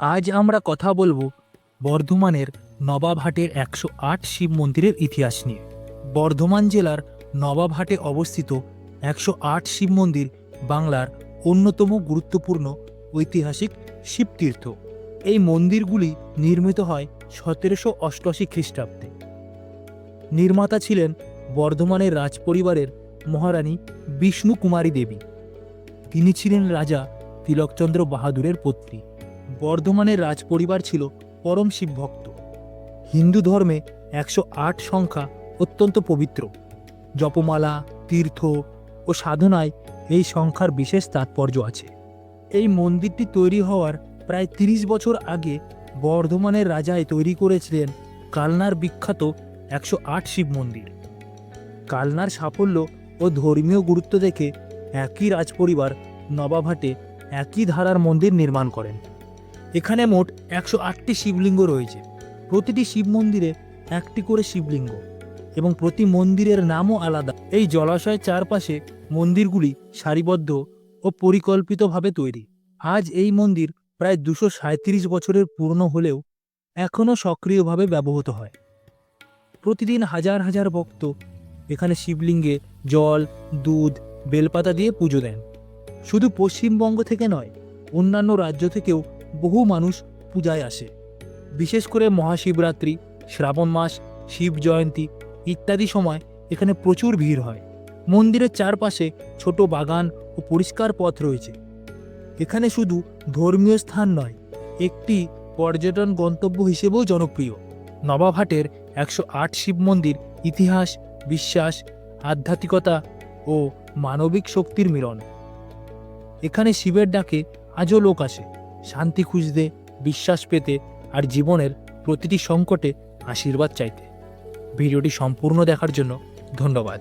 আজ আমরা কথা বলব বর্ধমানের নবাবহাটের একশো আট শিব মন্দিরের ইতিহাস নিয়ে। বর্ধমান জেলার নবাবহাটে অবস্থিত একশো আট শিব মন্দির বাংলার অন্যতম গুরুত্বপূর্ণ ঐতিহাসিক শিবতীর্থ। এই মন্দিরগুলি নির্মিত হয় সতেরোশো অষ্টআশি খ্রিস্টাব্দে। নির্মাতা ছিলেন বর্ধমানের রাজপরিবারের মহারানী বিষ্ণু কুমারী দেবী। তিনি ছিলেন রাজা তিলকচন্দ্র বাহাদুরের পত্নী বর্ধমানের রাজপরিবার ছিল পরম শিবভক্ত হিন্দু ধর্মে একশো আট সংখ্যা অত্যন্ত পবিত্র। জপমালা, তীর্থ ও সাধনায় এই সংখ্যার বিশেষ তাৎপর্য আছে। এই মন্দিরটি তৈরি হওয়ার প্রায় তিরিশ বছর আগে বর্ধমানের রাজায় তৈরি করেছিলেন কালনার বিখ্যাত একশো আট শিব মন্দির। কালনার সাফল্য ও ধর্মীয় গুরুত্ব দেখে একই রাজপরিবার নবাবহাটে একই ধারার মন্দির নির্মাণ করেন। এখানে মোট একশো আটটি শিবলিঙ্গ রয়েছে। প্রতিটি শিব মন্দিরে একটি করে শিবলিঙ্গ এবং প্রতি মন্দিরের নামও আলাদা। এই জলাশয়ের চারপাশে মন্দিরগুলি সারিবদ্ধ ও পরিকল্পিতভাবে তৈরি। আজ এই মন্দির প্রায় দুশো সাঁত্রিশ বছরের পুরনো হলেও এখনও সক্রিয়ভাবে ব্যবহৃত হয়। প্রতিদিন হাজার হাজার ভক্ত এখানে শিবলিঙ্গে জল, দুধ, বেলপাতা দিয়ে পুজো দেন। শুধু পশ্চিমবঙ্গ থেকে নয়, অন্যান্য রাজ্য থেকেও বহু মানুষ পূজায় আসে। বিশেষ করে মহাশিবরাত্রি, শ্রাবণ মাস, শিব জয়ন্তী ইত্যাদি সময় এখানে প্রচুর ভিড় হয়। মন্দিরের চারপাশে ছোট বাগান ও পরিষ্কার পথ রয়েছে। এখানে শুধু ধর্মীয় স্থান নয়, একটি পর্যটন গন্তব্য হিসেবেও জনপ্রিয়। নবাবহাটের একশো আট শিব মন্দির ইতিহাস, বিশ্বাস, আধ্যাত্মিকতা ও মানবিক শক্তির মিলন। এখানে শিবের ডাকে আজও লোক আসে। শান্তি খুঁজতে, বিশ্বাস পেতে আর জীবনের প্রতিটি সংকটে আশীর্বাদ চাইতে। ভিডিওটি সম্পূর্ণ দেখার জন্য ধন্যবাদ।